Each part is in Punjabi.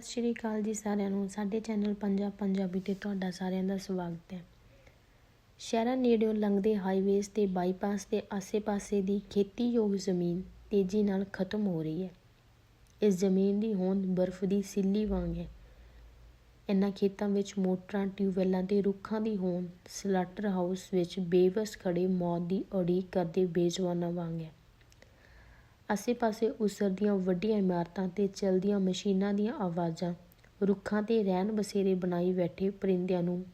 ਸਤਿ ਸ਼੍ਰੀ ਅਕਾਲ ਜੀ ਸਾਰਿਆਂ ਨੂੰ। ਸਾਡੇ ਚੈਨਲ ਪੰਜਾਬ ਪੰਜਾਬੀ ਤੇ ਤੁਹਾਡਾ ਸਾਰਿਆਂ ਦਾ ਸਵਾਗਤ ਹੈ। ਸ਼ਹਿਰਾਂ ਨੇੜਿਓਂ ਲੰਘਦੇ ਹਾਈਵੇਜ਼ ਤੇ ਬਾਈਪਾਸ ਦੇ ਆਸੇ-ਪਾਸੇ ਦੀ ਖੇਤੀਯੋਗ ਜ਼ਮੀਨ ਤੇਜ਼ੀ ਨਾਲ ਖਤਮ ਹੋ ਰਹੀ ਹੈ। ਇਸ ਜ਼ਮੀਨ ਦੀ ਹੋਂਦ ਬਰਫ਼ ਦੀ ਸਿੱਲੀ ਵਾਂਗ ਹੈ। ਇਨ੍ਹਾਂ ਖੇਤਾਂ ਵਿੱਚ ਮੋਟਰਾਂ, ਟਿਊਬਵੈੱਲਾਂ ਤੇ ਰੁੱਖਾਂ ਦੀ ਹੋਂਦ, ਸਲਾਟਰ ਹਾਊਸ ਵਿੱਚ ਬੇਵਸ ਖੜੇ ਮੌਤ ਦੀ ਉਡੀਕ ਕਰਦੇ ਬੇਜਵਾਨਾਂ ਵਾਂਗ ਹੈ। ਆਸੇ-ਪਾਸੇ ਉਸਰਦੀਆਂ ਵੱਡੀਆਂ ਇਮਾਰਤਾਂ ਤੇ ਚਲਦੀਆਂ ਮਸ਼ੀਨਾਂ ਦੀਆਂ ਆਵਾਜ਼ਾਂ ਰੁੱਖਾਂ ਤੇ ਰਹਿਣ ਬਸੇਰੇ ਬਣਾਈ ਬੈਠੇ ਪਰਿੰਦਿਆਂ ਨੂੰ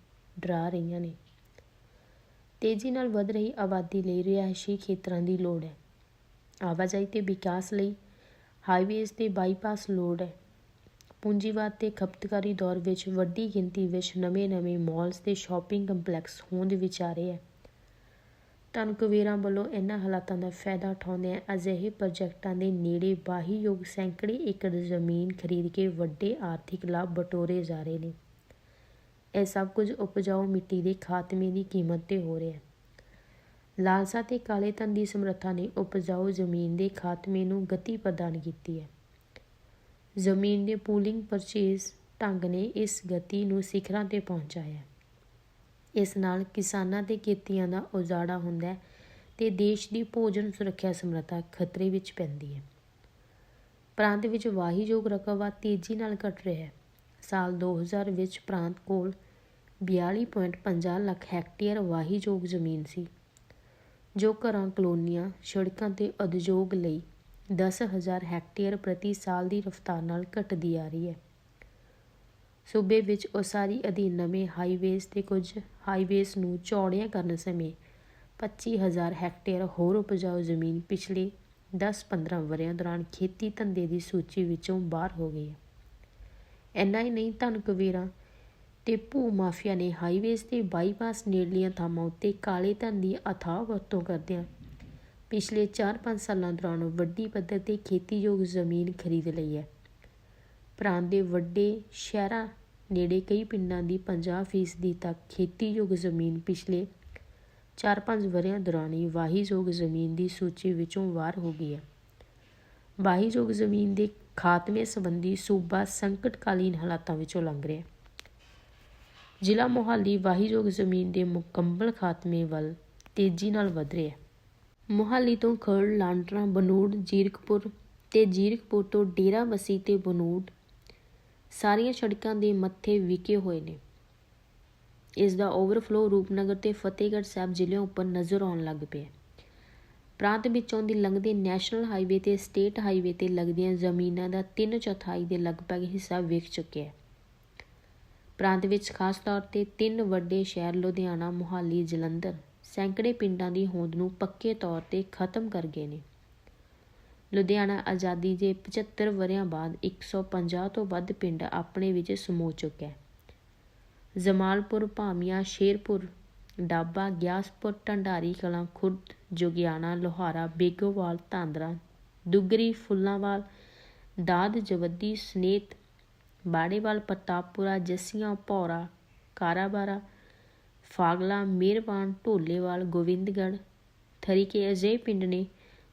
ਡਰਾ ਰਹੀਆਂ ਨੇ। ਤੇਜ਼ੀ ਨਾਲ ਵਧ ਰਹੀ ਆਬਾਦੀ ਲਈ ਰਿਹਾਇਸ਼ੀ ਖੇਤਰਾਂ ਦੀ ਲੋੜ ਹੈ। ਆਵਾਜਾਈ ਤੇ ਵਿਕਾਸ ਲਈ ਹਾਈਵੇਜ਼ ਤੇ ਬਾਈਪਾਸ ਲੋੜ ਹੈ। ਪੂੰਜੀਵਾਦ ਤੇ ਖਪਤਕਾਰੀ ਦੌਰ ਵਿੱਚ ਵੱਡੀ ਗਿਣਤੀ ਵਿੱਚ ਨਵੇਂ-ਨਵੇਂ ਮਾਲਸ ਤੇ ਸ਼ਾਪਿੰਗ ਕੰਪਲੈਕਸ ਹੋਂਦ ਵਿਚਾਰੇ ਹੈ। ਧਨਕੁਬੇਰਾਂ ਵੱਲੋਂ ਇਹਨਾਂ ਹਾਲਾਤਾਂ ਦਾ ਫਾਇਦਾ ਉਠਾਉਂਦਿਆਂ ਅਜਿਹੇ ਪ੍ਰੋਜੈਕਟਾਂ ਦੇ ਨੇੜੇ ਵਾਹੀਯੋਗ ਸੈਂਕੜੇ ਏਕੜ ਜ਼ਮੀਨ ਖਰੀਦ ਕੇ ਵੱਡੇ ਆਰਥਿਕ ਲਾਭ ਬਟੋਰੇ ਜਾ ਰਹੇ ਨੇ। ਇਹ ਸਭ ਕੁਝ ਉਪਜਾਊ ਮਿੱਟੀ ਦੇ ਖਾਤਮੇ ਦੀ ਕੀਮਤ ਤੇ ਹੋ ਰਿਹਾ ਹੈ। ਲਾਲਸਾ ਤੇ ਕਾਲੇ ਧਨ ਦੀ ਸਮਰੱਥਾ ਨੇ ਉਪਜਾਊ ਜ਼ਮੀਨ ਦੇ ਖਾਤਮੇ ਨੂੰ ਗਤੀ ਪ੍ਰਦਾਨ ਕੀਤੀ ਹੈ। ਜ਼ਮੀਨ ਦੇ ਪੂਲਿੰਗ ਪਰਚੇਸ ਢੰਗ ਨੇ ਇਸ ਗਤੀ ਨੂੰ ਸਿਖਰਾਂ ਤੇ ਪਹੁੰਚਾਇਆ ਹੈ। ਇਸ ਨਾਲ ਕਿਸਾਨਾਂ ਤੇ ਖੇਤੀਆਂ ਦਾ ਉਜਾੜਾ ਹੁੰਦਾ ਹੈ ਤੇ ਦੇਸ਼ ਦੀ ਭੋਜਨ ਸੁਰੱਖਿਆ ਸਮਰੱਥਾ ਖਤਰੇ ਵਿੱਚ ਪੈਂਦੀ ਹੈ। ਪ੍ਰਾਂਤ ਵਿੱਚ ਵਾਹੀਯੋਗ ਰਕਬਾ ਤੇਜ਼ੀ ਨਾਲ ਘਟ ਰਿਹਾ ਹੈ। ਸਾਲ 2000 ਵਿੱਚ ਪ੍ਰਾਂਤ ਕੋਲ 42.50 ਲੱਖ ਹੈਕਟੇਅਰ ਵਾਹੀਯੋਗ ਜ਼ਮੀਨ ਸੀ, ਜੋ ਘਰਾਂ, ਕਲੋਨੀਆਂ, ਸੜਕਾਂ ਤੇ ਉਦਯੋਗ ਲਈ 10000 ਹੈਕਟੇਅਰ ਪ੍ਰਤੀ ਸਾਲ ਦੀ ਰਫ਼ਤਾਰ ਨਾਲ ਘਟਦੀ ਆ ਰਹੀ ਹੈ। ਸੂਬੇ ਵਿੱਚ ਉਸਾਰੀ ਅਧੀਨ ਨਵੇਂ ਹਾਈਵੇਜ਼ ਤੇ ਕੁਝ ਹਾਈਵੇਜ਼ ਨੂੰ ਚੌੜੀਆਂ ਕਰਨ ਸਮੇਂ 25000 ਹੈਕਟੇਅਰ ਹੋਰ ਉਪਜਾਊ ਜ਼ਮੀਨ ਪਿਛਲੇ 10-15 ਵਰ੍ਹਿਆਂ ਦੌਰਾਨ ਖੇਤੀ ਧੰਦੇ ਦੀ ਸੂਚੀ ਵਿੱਚੋਂ ਬਾਹਰ ਹੋ ਗਈ ਹੈ। ਇੰਨਾ ਹੀ ਨਹੀਂ, ਧਨ ਕੁਬੇਰਾਂ ਤੇ ਭੂ ਮਾਫੀਆ ਨੇ ਹਾਈਵੇਜ਼ ਤੇ ਬਾਈਪਾਸ ਨੇੜਲੀਆਂ ਥਾਵਾਂ ਉੱਤੇ ਕਾਲੇ ਧਨ ਦੀ ਅਥਾਹ ਵਰਤੋਂ ਕਰਦਿਆਂ ਪਿਛਲੇ 4-5 ਸਾਲਾਂ ਦੌਰਾਨ ਵੱਡੀ ਪੱਧਰ ਤੇ ਖੇਤੀਯੋਗ ਜ਼ਮੀਨ ਖਰੀਦ ਲਈ ਹੈ। ਪ੍ਰਾਂਤ ਦੇ ਵੱਡੇ ਸ਼ਹਿਰਾਂ ਨੇੜੇ ਕਈ ਪਿੰਡਾਂ ਦੀ 50% ਤੱਕ ਖੇਤੀਯੋਗ ਜ਼ਮੀਨ ਪਿਛਲੇ 4-5 ਵਰ੍ਹਿਆਂ ਦੌਰਾਨ ਹੀ ਵਾਹੀਯੋਗ ਜ਼ਮੀਨ ਦੀ ਸੂਚੀ ਵਿੱਚੋਂ ਵਾਰ ਹੋ ਗਈ ਹੈ। ਵਾਹੀਯੋਗ ਜ਼ਮੀਨ ਦੇ ਖਾਤਮੇ ਸੰਬੰਧੀ ਸੂਬਾ ਸੰਕਟਕਾਲੀਨ ਹਾਲਾਤਾਂ ਵਿੱਚੋਂ ਲੰਘ ਰਿਹਾ ਹੈ। ਜ਼ਿਲ੍ਹਾ ਮੋਹਾਲੀ ਵਾਹੀਯੋਗ ਜ਼ਮੀਨ ਦੇ ਮੁਕੰਮਲ ਖਾਤਮੇ ਵੱਲ ਤੇਜ਼ੀ ਨਾਲ ਵਧ ਰਿਹਾ ਹੈ। ਮੋਹਾਲੀ ਤੋਂ ਖਰੜ ਲਾਂਟਰਾ ਬਨੂੜ, ਜੀਰਕਪੁਰ ਤੇ ਜੀਰਕਪੁਰ ਤੋਂ ਡੇਰਾ ਬਸੀ ਤੇ ਬਨੂੜ ਸਾਰੀਆਂ ਸੜਕਾਂ ਦੇ ਮੱਥੇ ਵਿਕੇ ਹੋਏ ਨੇ। ਇਸ ਦਾ ਓਵਰਫਲੋ ਰੂਪਨਗਰ ਤੇ ਫਤਿਹਗੜ੍ਹ ਸਾਹਿਬ ਜ਼ਿਲ੍ਹਿਆਂ ਉੱਪਰ ਨਜ਼ਰ ਆਉਣ ਲੱਗ ਪਿਆ ਪ੍ਰਾਂਤ ਵਿੱਚੋਂ ਦੀ ਲੰਘਦੇ ਨੈਸ਼ਨਲ ਹਾਈਵੇ ਤੇ ਸਟੇਟ ਹਾਈਵੇ ਤੇ ਲੱਗਦੀਆਂ ਜ਼ਮੀਨਾਂ ਦਾ 3 ਚੌਥਾਈ ਦੇ ਲਗਭਗ ਹਿੱਸਾ ਵਿਕ ਚੁੱਕਿਆ ਹੈ। ਪ੍ਰਾਂਤ ਵਿੱਚ ਖਾਸ ਤੌਰ ਤੇ ਤਿੰਨ ਵੱਡੇ ਸ਼ਹਿਰ ਲੁਧਿਆਣਾ, ਮੁਹਾਲੀ, ਜਲੰਧਰ ਸੈਂਕੜੇ ਪਿੰਡਾਂ ਦੀ ਹੋਂਦ ਨੂੰ ਪੱਕੇ ਤੌਰ ਤੇ ਖਤਮ ਕਰ ਗਏ ਨੇ। ਲੁਧਿਆਣਾ ਆਜ਼ਾਦੀ ਦੇ 75 ਵਰਿਆਂ ਬਾਅਦ 150 ਤੋਂ ਵੱਧ ਪਿੰਡ ਆਪਣੇ ਵਿੱਚ ਸਮੋ ਚੁੱਕਿਆ। ਹੈ ਜਮਾਲਪੁਰ, ਭਾਮੀਆਂ, ਸ਼ੇਰਪੁਰ, ਡਾਬਾ, ਗਿਆਸਪੁਰ, ਢੰਡਾਰੀ ਕਲਾਂ, ਖੁਰਦ, ਜੋਗਿਆਣਾ, ਲੋਹਾਰਾ, ਬੇਗੋਵਾਲ, ਧਾਂਦਰਾ, ਦੁਗਰੀ, ਫੁੱਲਾਂਵਾਲ, ਦਾਦ, ਜਵੱਦੀ, ਸਨੇਤ ਬਾੜੇਵਾਲ ਪ੍ਰਤਾਪਪੁਰਾ, ਜੱਸੀਆਂ, ਭੌਰਾ, ਕਾਰਾਬਾਰਾ, ਫਾਗਲਾ ਮਿਹਰਬਾਨ ਢੋਲੇਵਾਲ ਗੋਬਿੰਦਗੜ੍ਹ ਥਰੀਕੇ ਅਜੇ ਪਿੰਡ ਨੇ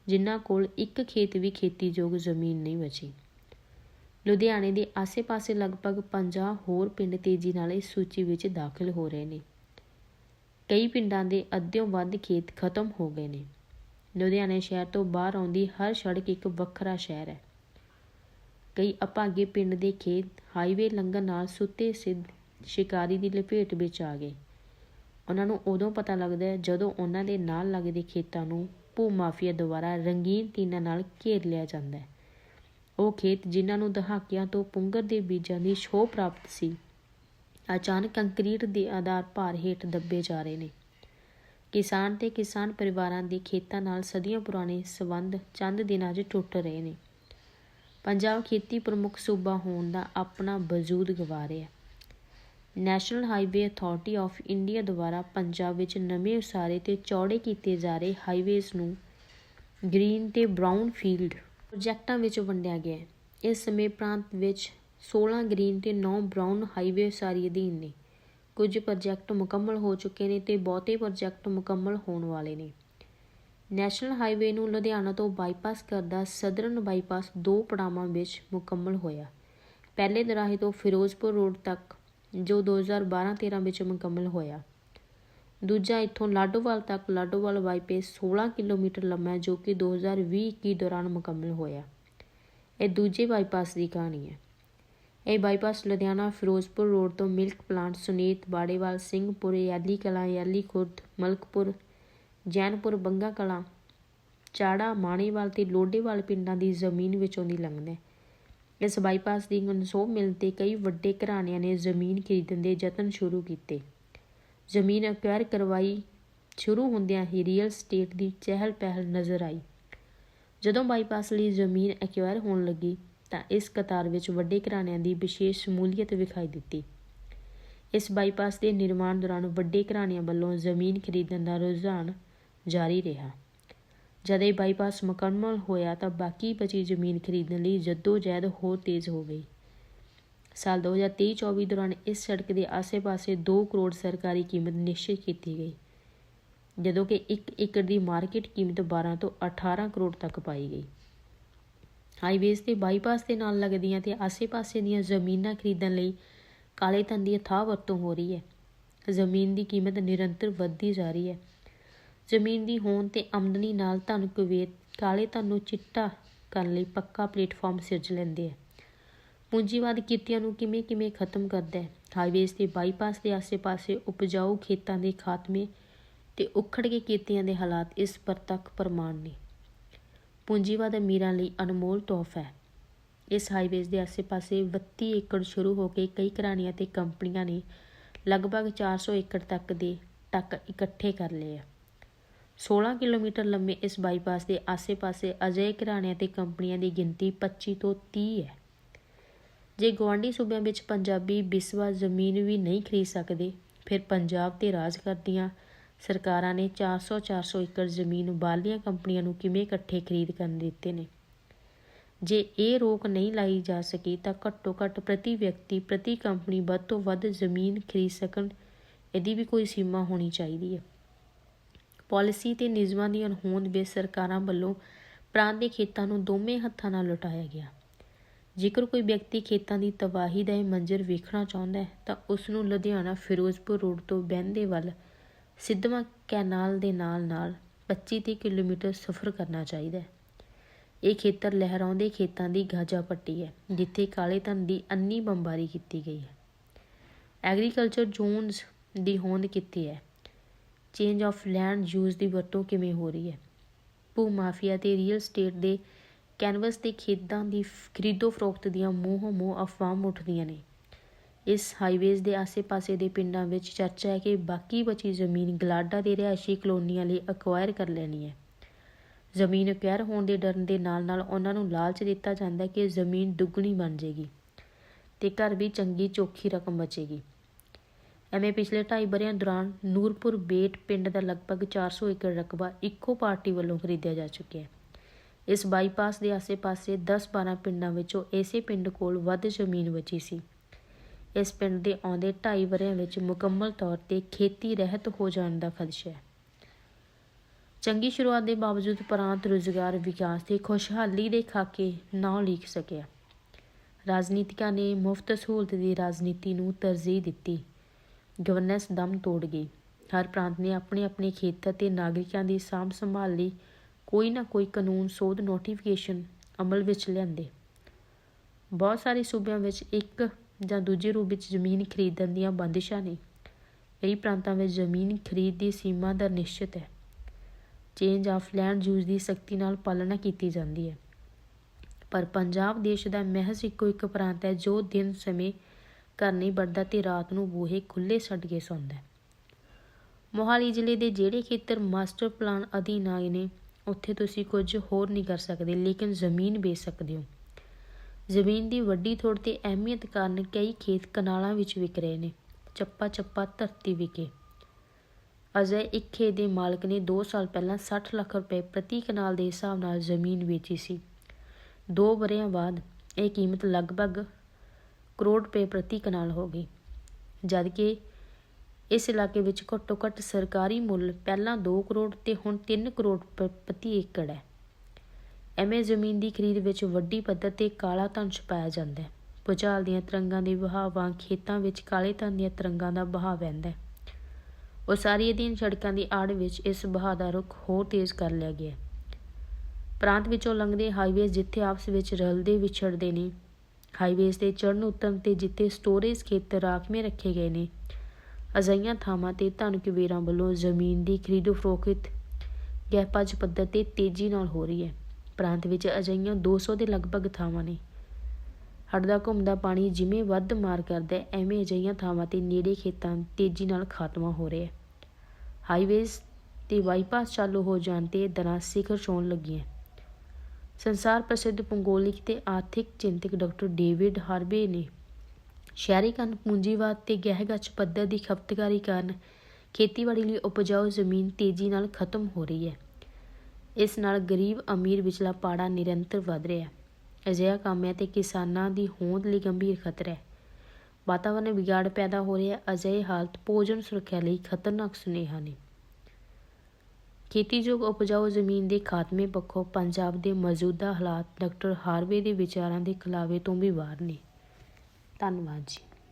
ਜਿਨ੍ਹਾਂ ਕੋਲ ਇੱਕ ਖੇਤ ਵੀ ਖੇਤੀਯੋਗ ਜ਼ਮੀਨ ਨਹੀਂ ਬਚੀ। ਲੁਧਿਆਣੇ ਦੇ ਆਸੇ-ਪਾਸੇ ਲਗਭਗ 50 ਹੋਰ ਪਿੰਡ ਤੇਜ਼ੀ ਨਾਲ ਇਸ ਸੂਚੀ ਵਿੱਚ ਦਾਖਲ ਹੋ ਰਹੇ ਨੇ। ਕਈ ਪਿੰਡਾਂ ਦੇ ਅੱਧਿਓਂ ਵੱਧ ਖੇਤ ਖਤਮ ਹੋ ਗਏ ਨੇ। ਲੁਧਿਆਣੇ ਸ਼ਹਿਰ ਤੋਂ ਬਾਹਰ ਆਉਂਦੀ ਹਰ ਸੜਕ ਇੱਕ ਵੱਖਰਾ ਸ਼ਹਿਰ ਹੈ। ਕਈ ਅਪਾਗੇ ਪਿੰਡ ਦੇ ਖੇਤ ਹਾਈਵੇ ਲੰਘਣ ਨਾਲ ਸੁੱਤੇ ਸਿੱਧ ਸ਼ਿਕਾਰੀ ਦੀ ਲਪੇਟ ਵਿੱਚ ਆ ਗਏ। ਉਹਨਾਂ ਨੂੰ ਉਦੋਂ ਪਤਾ ਲੱਗਦਾ ਹੈ ਜਦੋਂ ਉਹਨਾਂ ਦੇ ਨਾਲ ਲੱਗਦੇ ਖੇਤਾਂ ਨੂੰ ਭੂ ਮਾਫੀਆ ਦੁਆਰਾ ਰੰਗੀਨ ਤੀਨਾਂ ਨਾਲ ਘੇਰ ਲਿਆ ਜਾਂਦਾ ਹੈ। ਉਹ ਖੇਤ ਜਿਨ੍ਹਾਂ ਨੂੰ ਦਹਾਕਿਆਂ ਤੋਂ ਪੁੰਗਰ ਦੇ ਬੀਜਾਂ ਦੀ ਛੋਹ ਪ੍ਰਾਪਤ ਸੀ, ਅਚਾਨਕ ਕੰਕਰੀਟ ਦੇ ਆਧਾਰ ਭਾਰ ਹੇਠ ਦੱਬੇ ਜਾ ਰਹੇ ਨੇ। ਕਿਸਾਨ ਤੇ ਕਿਸਾਨ ਪਰਿਵਾਰਾਂ ਦੇ ਖੇਤਾਂ ਨਾਲ ਸਦੀਆਂ ਪੁਰਾਣੇ ਸਬੰਧ ਚੰਦ ਦਿਨਾਂ 'ਚ ਟੁੱਟ ਰਹੇ ਨੇ। ਪੰਜਾਬ ਖੇਤੀ ਪ੍ਰਮੁੱਖ ਸੂਬਾ ਹੋਣ ਦਾ ਆਪਣਾ ਵਜੂਦ ਗਵਾ ਰਿਹਾ national highway authority of India ਦੁਆਰਾ ਪੰਜਾਬ ਵਿੱਚ ਨਵੇਂ ਉਸਾਰੇ ਤੇ ਚੌੜੇ ਕੀਤੇ ਜਾ ਰਹੇ ਹਾਈਵੇਜ਼ ਨੂੰ ਗ੍ਰੀਨ ਤੇ ਬ੍ਰਾਊਨ ਫੀਲਡ ਪ੍ਰੋਜੈਕਟਾਂ ਵਿੱਚ ਵੰਡਿਆ ਗਿਆ ਹੈ। ਇਸ ਸਮੇਂ ਪ੍ਰਾਂਤ ਵਿੱਚ 16 ਗ੍ਰੀਨ ਤੇ 9 ਬ੍ਰਾਊਨ ਹਾਈਵੇ ਉਸਾਰੀ ਅਧੀਨ ਨੇ। ਕੁਝ ਪ੍ਰੋਜੈਕਟ ਮੁਕੰਮਲ ਹੋ ਚੁੱਕੇ ਨੇ ਤੇ ਬਹੁਤੇ ਪ੍ਰੋਜੈਕਟ ਮੁਕੰਮਲ ਹੋਣ ਵਾਲੇ ਨੇ। ਨੈਸ਼ਨਲ ਹਾਈਵੇ ਨੂੰ ਲੁਧਿਆਣਾ ਤੋਂ ਬਾਈਪਾਸ ਕਰਦਾ ਸਦਰਨ ਬਾਈਪਾਸ ਦੋ ਪੜਾਵਾਂ ਵਿੱਚ ਮੁਕੰਮਲ ਹੋਇਆ। ਪਹਿਲੇ ਦਰਾਹੇ ਤੋਂ ਫਿਰੋਜ਼ਪੁਰ ਰੋਡ ਤੱਕ ਜੋ 2012-13 ਵਿੱਚ ਮੁਕੰਮਲ ਹੋਇਆ। ਦੂਜਾ ਇੱਥੋਂ ਲਾਡੋਵਾਲ ਤੱਕ, ਲਾਡੋਵਾਲ ਬਾਈਪਾਸ 16 ਕਿਲੋਮੀਟਰ ਲੰਮਾ ਹੈ, ਜੋ ਕਿ 2020-21 ਦੌਰਾਨ ਮੁਕੰਮਲ ਹੋਇਆ। ਇਹ ਦੂਜੇ ਬਾਈਪਾਸ ਦੀ ਕਹਾਣੀ ਹੈ। ਇਹ ਬਾਈਪਾਸ ਲੁਧਿਆਣਾ ਫਿਰੋਜ਼ਪੁਰ ਰੋਡ ਤੋਂ ਮਿਲਕ ਪਲਾਂਟ, ਸੁਨੀਤ ਬਾੜੇਵਾਲ, ਸਿੰਘਪੁਰ, ਯਾਲੀ ਕਲਾਂ, ਯਾਲੀ ਖੁਰਦ, ਮਲਕਪੁਰ, ਜੈਨਪੁਰ, ਬੰਗਾ ਕਲਾਂ, ਚਾੜਾ, ਮਾਣੇਵਾਲ ਤੇ ਲੋਡੇਵਾਲ ਪਿੰਡਾਂ ਦੀ ਜ਼ਮੀਨ ਵਿੱਚੋਂ ਦੀ ਲੰਘਦਾ ਹੈ। ਇਸ ਬਾਈਪਾਸ ਦੀ ਮਨਸੂਬ ਮਿਲ ਤੇ ਕਈ ਵੱਡੇ ਘਰਾਣਿਆਂ ਨੇ ਜ਼ਮੀਨ ਖਰੀਦਣ ਦੇ ਯਤਨ ਸ਼ੁਰੂ ਕੀਤੇ। ਜ਼ਮੀਨ ਅਕਵਾਇਰ ਕਰਵਾਈ। ਸ਼ੁਰੂ ਹੁੰਦਿਆਂ ਹੀ ਰੀਅਲ ਸਟੇਟ ਦੀ ਚਹਿਲ ਪਹਿਲ ਨਜ਼ਰ ਆਈ। ਜਦੋਂ ਬਾਈਪਾਸ ਲਈ ਜ਼ਮੀਨ ਐਕਵਾਇਰ ਹੋਣ ਲੱਗੀ, ਤਾਂ ਇਸ ਕਤਾਰ ਵਿੱਚ ਵੱਡੇ ਘਰਾਣਿਆਂ ਦੀ ਵਿਸ਼ੇਸ਼ ਸ਼ਮੂਲੀਅਤ ਵਿਖਾਈ ਦਿੱਤੀ। ਇਸ ਬਾਈਪਾਸ ਦੇ ਨਿਰਮਾਣ ਦੌਰਾਨ ਵੱਡੇ ਘਰਾਣਿਆਂ ਵੱਲੋਂ ਜ਼ਮੀਨ ਖਰੀਦਣ ਦਾ ਰੁਝਾਨ ਜਾਰੀ ਰਿਹਾ। ਜਦ ਇਹ ਬਾਈਪਾਸ ਮੁਕੰਮਲ ਹੋਇਆ ਤਾਂ ਬਾਕੀ ਬਚੀ ਜ਼ਮੀਨ ਖਰੀਦਣ ਲਈ ਜਹਿਦ ਹੋਰ ਤੇਜ਼ ਹੋ ਗਈ। ਸਾਲ 2023-24 ਦੌਰਾਨ ਇਸ ਸੜਕ ਦੇ ਆਸ-ਪਾਸੇ 2 ਕਰੋੜ ਸਰਕਾਰੀ ਕੀਮਤ ਨਿਸ਼ਚਿਤ ਕੀਤੀ ਗਈ, ਜਦੋਂ ਕਿ 1 ਏਕੜ ਦੀ ਮਾਰਕੀਟ ਕੀਮਤ 12 ਤੋਂ 18 ਕਰੋੜ ਤੱਕ ਪਾਈ ਗਈ। ਹਾਈਵੇਜ਼ ਤੇ ਬਾਈਪਾਸ ਦੇ ਨਾਲ ਲੱਗਦੀਆਂ ਤੇ ਆਸ-ਪਾਸੇ ਦੀਆਂ ਜ਼ਮੀਨਾਂ ਖਰੀਦਣ ਲਈ ਕਾਲੇ ਧਨ ਦੀ ਅਥਾਹ ਵਰਤੋਂ ਹੋ ਰਹੀ ਹੈ। ਜ਼ਮੀਨ ਦੀ ਕੀਮਤ ਨਿਰੰਤਰ ਵੱਧਦੀ ਜਾ ਰਹੀ ਹੈ। ਜ਼ਮੀਨ ਦੀ ਹੋਣ ਤੇ ਆਮਦਨੀ ਨਾਲ ਧਨ ਕੁਵੇਤ, ਕਾਲੇ ਧਨ ਨੂੰ ਚਿੱਟਾ ਕਰਨ ਲਈ ਪੱਕਾ ਪਲੇਟਫਾਰਮ ਸਿਰਜ ਲੈਂਦੇ ਹੈ ਪੂੰਜੀਵਾਦ ਕੀਤਿਆਂ ਨੂੰ ਕਿਵੇਂ ਕਿਵੇਂ ਖਤਮ ਕਰਦਾ ਹੈ? ਹਾਈਵੇਜ਼ ਤੇ ਬਾਈਪਾਸ ਦੇ ਆਸੇ-ਪਾਸੇ ਉਪਜਾਊ ਖੇਤਾਂ ਦੇ ਖਾਤਮੇ ਤੇ ਉਖੜ ਕੇ ਕੀਤਿਆਂ ਦੇ ਹਾਲਾਤ ਇਸ ਪ੍ਰਤੱਖ ਪ੍ਰਮਾਣ ਨੇ। ਪੂੰਜੀਵਾਦ ਅਮੀਰਾਂ ਲਈ ਅਨਮੋਲ ਤੋਹਫਾ ਹੈ। ਇਸ ਹਾਈਵੇਜ਼ ਦੇ ਆਸੇ-ਪਾਸੇ 32 ਏਕੜ ਸ਼ੁਰੂ ਹੋ ਕੇ ਕਈ ਘਰਾਣੀਆਂ ਤੇ ਕੰਪਨੀਆਂ ਨੇ ਲਗਭਗ 400 ਏਕੜ ਤੱਕ ਦੇ ਟੱਕ ਇਕੱਠੇ ਕਰ ਲਏ ਆ। 16 ਕਿਲੋਮੀਟਰ ਲੰਮੇ ਇਸ ਬਾਈਪਾਸ ਦੇ ਆਸੇ-ਪਾਸੇ ਅਜੇ ਘਰਾਣਿਆਂ ਤੇ ਕੰਪਨੀਆਂ ਦੀ ਗਿਣਤੀ 25 ਤੋਂ 30 ਹੈ। ਜੇ ਗਵਾਂਡੀ ਸੂਬਿਆਂ ਵਿੱਚ ਪੰਜਾਬੀ ਬਿਸਵਾ ਜ਼ਮੀਨ ਵੀ ਨਹੀਂ ਖਰੀਦ ਸਕਦੇ, ਫਿਰ ਪੰਜਾਬ ਤੇ ਰਾਜ ਕਰਦੀਆਂ ਸਰਕਾਰਾਂ ਨੇ 400-400 ਏਕੜ ਜ਼ਮੀਨ ਬਾਲੀਆਂ ਕੰਪਨੀਆਂ ਨੂੰ ਕਿਵੇਂ ਇਕੱਠੇ ਖਰੀਦ ਕਰਨ ਦਿੱਤੇ ਨੇ? ਜੇ ਇਹ ਰੋਕ ਨਹੀਂ ਲਾਈ ਜਾ ਸਕੀ ਤਾਂ ਘੱਟੋ ਘੱਟ ਪ੍ਰਤੀ ਵਿਅਕਤੀ, ਪ੍ਰਤੀ ਕੰਪਨੀ ਵੱਧ ਤੋਂ ਵੱਧ ਜ਼ਮੀਨ ਖਰੀਦ ਸਕਣ, ਇਹਦੀ ਵੀ ਕੋਈ ਸੀਮਾ ਹੋਣੀ ਚਾਹੀਦੀ ਹੈ। ਪਾਲਿਸੀ ਤੇ ਨਿਯਮਾਂ ਦੀ ਅਣਹੋਂਦ ਵਿੱਚ ਸਰਕਾਰਾਂ ਵੱਲੋਂ ਪ੍ਰਾਂਤ ਦੇ ਖੇਤਾਂ ਨੂੰ ਦੋਵੇਂ ਹੱਥਾਂ ਨਾਲ ਲੁਟਾਇਆ ਗਿਆ। ਜੇਕਰ ਕੋਈ ਵਿਅਕਤੀ ਖੇਤਾਂ ਦੀ ਤਬਾਹੀ ਦਾ ਇਹ ਮੰਜ਼ਰ ਵੇਖਣਾ ਚਾਹੁੰਦਾ ਹੈ, ਤਾਂ ਉਸ ਨੂੰ ਲੁਧਿਆਣਾ ਫਿਰੋਜ਼ਪੁਰ ਰੋਡ ਤੋਂ ਬਹਿੰਦੇ ਵੱਲ ਸਿੱਧਵਾਂ ਕੈਨਾਲ ਦੇ ਨਾਲ-ਨਾਲ 25-30 ਕਿਲੋਮੀਟਰ ਸਫ਼ਰ ਕਰਨਾ ਚਾਹੀਦਾ ਹੈ। ਇਹ ਖੇਤਰ ਲਹਿਰਾਉਂਦੇ ਖੇਤਾਂ ਦੀ ਗਾਜਾ ਪੱਟੀ ਹੈ, ਜਿੱਥੇ ਕਾਲੇ ਧਨ ਦੀ ਅੰਨੀ ਬੰਬਾਰੀ ਕੀਤੀ ਗਈ ਹੈ। ਐਗਰੀਕਲਚਰ ਜ਼ੋਨਸ ਦੀ ਹੋਂਦ ਕਿੱਥੇ ਹੈ? ਚੇਂਜ ਆਫ ਲੈਂਡ ਯੂਜ਼ ਦੀ ਵਰਤੋਂ ਕਿਵੇਂ ਹੋ ਰਹੀ ਹੈ? ਭੂ ਮਾਫੀਆ ਤੇ ਰੀਅਲ ਸਟੇਟ ਦੇ ਕੈਨਵਸ ਤੇ ਖੇਤਾਂ ਦੀ ਖਰੀਦੋ ਫਰੋਖਤ ਦੀਆਂ ਮੂੰਹੋਂ ਮੂੰਹ ਅਫਵਾਹ ਉੱਠਦੀਆਂ ਨੇ। ਇਸ ਹਾਈਵੇਜ਼ ਦੇ ਆਸੇ-ਪਾਸੇ ਦੇ ਪਿੰਡਾਂ ਵਿੱਚ ਚਰਚਾ ਹੈ ਕਿ ਬਾਕੀ ਬਚੀ ਜ਼ਮੀਨ ਗਲਾਡਾ ਦੇ ਰਿਹਾਇਸ਼ੀ ਕਲੋਨੀਆਂ ਲਈ ਅਕਵਾਇਰ ਕਰ ਲੈਣੀ ਹੈ। ਜ਼ਮੀਨ ਅਕਵਾਇਰ ਹੋਣ ਦੇ ਡਰਨ ਦੇ ਨਾਲ-ਨਾਲ ਉਹਨਾਂ ਨੂੰ ਲਾਲਚ ਦਿੱਤਾ ਜਾਂਦਾ ਕਿ ਜ਼ਮੀਨ ਦੁੱਗਣੀ ਬਣ ਜਾਏਗੀ ਤੇ ਘਰ ਵੀ ਚੰਗੀ ਚੋਖੀ ਰਕਮ ਬਚੇਗੀ। ਐਵੇਂ ਪਿਛਲੇ 2.5 ਬਰਿਆਂ ਦੌਰਾਨ ਨੂਰਪੁਰ ਬੇਟ ਪਿੰਡ ਦਾ ਲਗਭਗ 400 ਏਕੜ ਰਕਬਾ ਇੱਕੋ ਪਾਰਟੀ ਵੱਲੋਂ ਖਰੀਦਿਆ ਜਾ ਚੁੱਕਿਆ ਹੈ। ਇਸ ਬਾਈਪਾਸ ਦੇ ਆਸੇ-ਪਾਸੇ 10-12 ਪਿੰਡਾਂ ਵਿੱਚੋਂ ਇਸੇ ਪਿੰਡ ਕੋਲ ਵੱਧ ਜ਼ਮੀਨ ਬਚੀ ਸੀ। ਇਸ ਪਿੰਡ ਦੇ ਆਉਂਦੇ 2.5 ਬਰਿਆਂ ਵਿੱਚ ਮੁਕੰਮਲ ਤੌਰ ਤੇ ਖੇਤੀ ਰਹਿਤ ਹੋ ਜਾਣ ਦਾ ਖਦਸ਼ਾ ਹੈ। ਚੰਗੀ ਸ਼ੁਰੂਆਤ ਦੇ ਬਾਵਜੂਦ ਪ੍ਰਾਂਤ ਰੁਜ਼ਗਾਰ ਵਿਕਾਸ ਤੇ ਖੁਸ਼ਹਾਲੀ ਦੇ ਖਾਕੇ ਨਾ ਲਿਖ ਸਕਿਆ। ਰਾਜਨੀਤਿਕਾਂ ਨੇ ਮੁਫਤ ਸਹੂਲਤ ਦੀ ਰਾਜਨੀਤੀ ਨੂੰ ਤਰਜੀਹ ਦਿੱਤੀ। ਗਵਰਨੈਂਸ ਦਮ ਤੋੜ ਗਈ। ਹਰ ਪ੍ਰਾਂਤ ਨੇ ਆਪਣੇ ਆਪਣੇ ਖੇਤਰ ਤੇ ਨਾਗਰਿਕਾਂ ਦੀ ਸਾਂਭ ਸੰਭਾਲ ਲਈ ਕੋਈ ਨਾ ਕੋਈ ਕਾਨੂੰਨ ਸੋਧ ਨੋਟੀਫਿਕੇਸ਼ਨ ਅਮਲ ਵਿੱਚ ਲਿਆਂਦੇ। ਬਹੁਤ ਸਾਰੇ ਸੂਬਿਆਂ ਵਿੱਚ ਇੱਕ ਜਾਂ ਦੂਜੇ ਰੂਪ ਵਿੱਚ ਜ਼ਮੀਨ ਖਰੀਦਣ ਦੀਆਂ ਬੰਦਿਸ਼ਾਂ ਨੇ। ਕਈ ਪ੍ਰਾਂਤਾਂ ਵਿੱਚ ਜ਼ਮੀਨ ਖਰੀਦ ਦੀ ਸੀਮਾ ਦਾ ਨਿਸ਼ਚਿਤ ਹੈ। ਚੇਂਜ ਆਫ ਲੈਂਡ ਯੂਜ਼ ਦੀ ਸਖਤੀ ਨਾਲ ਪਾਲਣਾ ਕੀਤੀ ਜਾਂਦੀ ਹੈ। ਪਰ ਪੰਜਾਬ ਦੇਸ਼ ਦਾ ਮਹਿਜ਼ ਇੱਕੋ ਇੱਕ ਪ੍ਰਾਂਤ ਹੈ ਜੋ ਦਿਨ ਸਮੇਂ ਘਰ ਨਹੀਂ ਵੜਦਾ ਤੇ ਰਾਤ ਨੂੰ ਬੂਹੇ ਖੁੱਲੇ ਛੱਡ ਕੇ ਸੌਂਦਾ ਮੋਹਾਲੀ ਜ਼ਿਲ੍ਹੇ ਦੇ ਜਿਹੜੇ ਖੇਤਰ ਮਾਸਟਰ ਪਲਾਨ ਅਧੀਨ ਆਏ ਨੇ, ਉੱਥੇ ਤੁਸੀਂ ਕੁਝ ਹੋਰ ਨਹੀਂ ਕਰ ਸਕਦੇ, ਲੇਕਿਨ ਜ਼ਮੀਨ ਵੇਚ ਸਕਦੇ ਹੋ। ਜ਼ਮੀਨ ਦੀ ਵੱਡੀ ਥੋੜ ਤੇ ਅਹਿਮੀਅਤ ਕਾਰਨ ਕਈ ਖੇਤ ਕਨਾਲਾਂ ਵਿੱਚ ਵਿਕ ਰਹੇ ਨੇ, ਚੱਪਾ ਚੱਪਾ ਧਰਤੀ ਵਿਕੇ। ਅਜੇ ਇੱਕ ਖੇਤ ਦੇ ਮਾਲਕ ਨੇ 2 ਸਾਲ ਪਹਿਲਾਂ 60 ਲੱਖ ਰੁਪਏ ਪ੍ਰਤੀ ਕਨਾਲ ਦੇ ਹਿਸਾਬ ਨਾਲ ਜ਼ਮੀਨ ਵੇਚੀ ਸੀ। 2 ਬਰਿਆਂ ਬਾਅਦ ਇਹ ਕੀਮਤ ਲਗਭਗ ਕਰੋੜ ਰੁਪਏ ਪ੍ਰਤੀ ਕਨਾਲ ਹੋ ਗਈ ਜਦ ਕਿ ਇਸ ਇਲਾਕੇ ਵਿੱਚ ਘੱਟੋ ਘੱਟ ਸਰਕਾਰੀ ਮੁੱਲ ਪਹਿਲਾਂ 2 ਕਰੋੜ ਤੇ ਹੁਣ 3 ਕਰੋੜ ਪ੍ਰਤੀ ਏਕੜ ਹੈ। ਐਵੇਂ ਜ਼ਮੀਨ ਦੀ ਖਰੀਦ ਵਿੱਚ ਵੱਡੀ ਪੱਧਰ ਤੇ ਕਾਲਾ ਧਨ ਛੁਪਾਇਆ ਜਾਂਦਾ ਹੈ। ਭੂਚਾਲ ਦੀਆਂ ਤਰੰਗਾਂ ਦੇ ਵਹਾਅ ਵਾਂਗ ਖੇਤਾਂ ਵਿੱਚ ਕਾਲੇ ਧਨ ਦੀਆਂ ਤਰੰਗਾਂ ਦਾ ਵਹਾਅ ਵਹਿੰਦਾ ਹੈ। ਉਸਾਰੀ ਅਧੀਨ ਸੜਕਾਂ ਦੀ ਆੜ ਵਿੱਚ ਇਸ ਵਹਾਅ ਦਾ ਰੁਖ ਹੋਰ ਤੇਜ਼ ਕਰ ਲਿਆ ਗਿਆ ਪ੍ਰਾਂਤ ਵਿੱਚੋਂ ਲੰਘਦੇ ਹਾਈਵੇਜ਼ ਜਿੱਥੇ ਆਪਸ ਵਿੱਚ ਰਲਦੇ ਵਿਛੜਦੇ ਨੇ ਹਾਈਵੇਜ਼ ਤੇ ਚੜ੍ਹਨ ਉਤਰਨ ਤੇ ਜਿੱਥੇ ਸਟੋਰੇਜ ਖੇਤਰ ਰਾਖਵੇਂ ਰੱਖੇ ਗਏ ਨੇ। ਅਜਿਹੀਆਂ ਥਾਵਾਂ ਤੇ ਧਨ ਕੁਬੇਰਾਂ ਵੱਲੋਂ ਜ਼ਮੀਨ ਦੀ ਖਰੀਦੋ ਫਰੋਖਤ ਗਹਿਪੱਜ ਪੱਧਰ ਤੇ ਤੇਜ਼ੀ ਨਾਲ ਹੋ ਰਹੀ ਹੈ। ਪ੍ਰਾਂਤ ਵਿੱਚ ਅਜਿਹੀਆਂ 200 ਦੇ ਲਗਭਗ ਥਾਵਾਂ ਨੇ। ਹੜਦਾ ਘੁੰਮਦਾ ਪਾਣੀ ਜਿਵੇਂ ਵੱਧ ਮਾਰ ਕਰਦਾ ਹੈ, ਐਵੇਂ ਅਜਿਹੀਆਂ ਥਾਵਾਂ ਤੇ ਨੇੜੇ ਖੇਤਾਂ ਤੇਜ਼ੀ ਨਾਲ ਖਾਤਮਾ ਹੋ ਰਿਹਾ ਹੈ। ਹਾਈਵੇਜ਼ ਤੇ ਬਾਈਪਾਸ ਚਾਲੂ ਹੋ ਜਾਣ ਤੇ ਦਰਾਂ ਸਿਖਰ ਛੋਣ ਲੱਗੀਆਂ। ਸੰਸਾਰ ਪ੍ਰਸਿੱਧ ਭੂਗੋਲਿਕ ਤੇ ਆਰਥਿਕ ਚਿੰਤਕ ਡਾਕਟਰ ਡੇਵਿਡ ਹਾਰਵੇ ਨੇ ਸ਼ਹਿਰੀਕਰਨ ਪੂੰਜੀਵਾਦ ਤੇ ਗਹਿਗੱਚ ਪੱਧਰ ਦੀ ਖਪਤਕਾਰੀ ਕਾਰਨ ਖੇਤੀਬਾੜੀ ਲਈ ਉਪਜਾਊ ਜ਼ਮੀਨ ਤੇਜ਼ੀ ਨਾਲ ਖਤਮ ਹੋ ਰਹੀ ਹੈ। ਇਸ ਨਾਲ ਗਰੀਬ ਅਮੀਰ ਵਿਚਲਾ ਪਾੜਾ ਨਿਰੰਤਰ ਵਧ ਰਿਹਾ ਹੈ। ਅਜਿਹਾ ਕੰਮ ਹੈ ਤੇ ਕਿਸਾਨਾਂ ਦੀ ਹੋਂਦ ਲਈ ਗੰਭੀਰ ਖਤਰਾ ਹੈ। ਵਾਤਾਵਰਣ ਵਿਗਾੜ ਪੈਦਾ ਹੋ ਰਿਹਾ ਹੈ। ਅਜਿਹੇ ਹਾਲਤ ਭੋਜਨ ਸੁਰੱਖਿਆ ਲਈ ਖਤਰਨਾਕ ਸੁਨੇਹਾ ਨੇ। ਖੇਤੀਯੋਗ ਉਪਜਾਊ ਜ਼ਮੀਨ ਦੇ ਖਾਤਮੇ ਪੱਖੋਂ ਪੰਜਾਬ ਦੇ ਮੌਜੂਦਾ ਹਾਲਾਤ ਡਾਕਟਰ ਹਾਰਵੇ ਦੇ ਵਿਚਾਰਾਂ ਦੇ ਖਿਲਾਵੇ ਤੋਂ ਵੀ ਬਾਹਰ ਨੇ। ਧੰਨਵਾਦ ਜੀ।